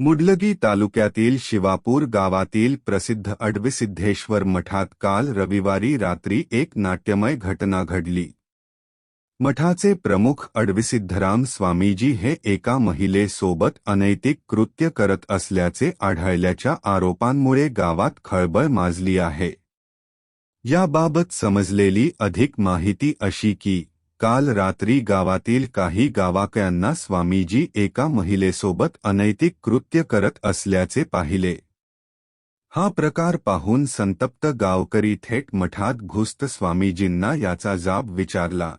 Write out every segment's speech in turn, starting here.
मुडलगी तालुक्यातील शिवापूर गावातील प्रसिद्ध अडविसिद्धेश्वर मठात काल रविवारी रात्री एक नाट्यमय घटना घडली. मठाचे प्रमुख अडविसिद्धराम स्वामीजी हे एका महिलेसोबत अनैतिक कृत्य करत असल्याचे आढळल्याच्या आरोपांमुळे गावात खळबळ माजली आहे. याबाबत समजलेली अधिक माहिती अशी की काल रात्री गावातील काही गावाकयांना स्वामीजी एका महिलेसोबत अनैतिक कृत्य करत असल्याचे पाहिले. हा प्रकार पाहून संतप्त गावकरी थेट मठात घुस्त स्वामीजींना याचा जाब विचारला.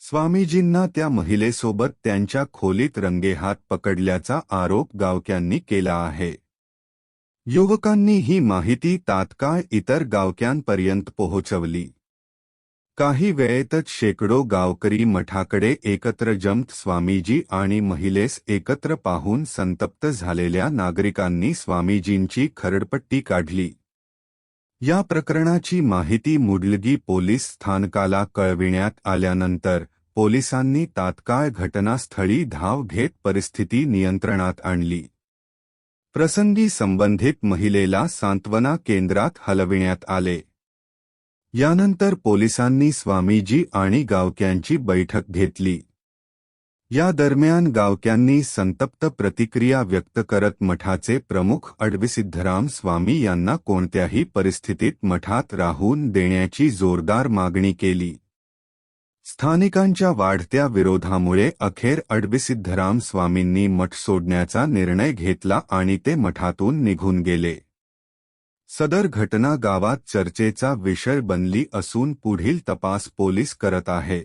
स्वामीजींना त्या महिलेसोबत त्यांच्या खोलीत रंगेहात पकडल्याचा आरोप गावक्यांनी केला आहे. युवकांनी ही माहिती तात्काळ इतर गावक्यांपर्यंत पोहोचवली. काही वेळेतच शेकडो गावकरी मठाकडे एकत्र जमत स्वामीजी आणि महिलेस एकत्र पाहून संतप्त झालेल्या नागरिकांनी स्वामीजींची खरडपट्टी काढली. या प्रकरणाची माहिती मुडलगी पोलीस स्थानकाला कळविण्यात आल्यानंतर पोलिसांनी तात्काळ घटनास्थळी धाव घेत परिस्थिती नियंत्रणात आणली. प्रसंगी संबंधित महिलेला सांत्वना केंद्रात हलविण्यात आले. यानंतर पोलिसांनी स्वामीजी आणि गावक्यांची बैठक घेतली. या दरम्यान गावक्यांनी संतप्त प्रतिक्रिया व्यक्त करत मठाचे प्रमुख अडविसिद्धराम स्वामी यांना कोणत्याही परिस्थितीत मठात राहून देण्याची जोरदार मागणी केली. स्थानिकांच्या वाढत्या विरोधामुळे अखेर अडविसिद्धराम स्वामींनी मठ सोडण्याचा निर्णय घेतला आणि ते मठातून निघून गेले. सदर घटना गावात चर्चेचा विषय बनली असून पुढील तपास पोलीस करत आहेत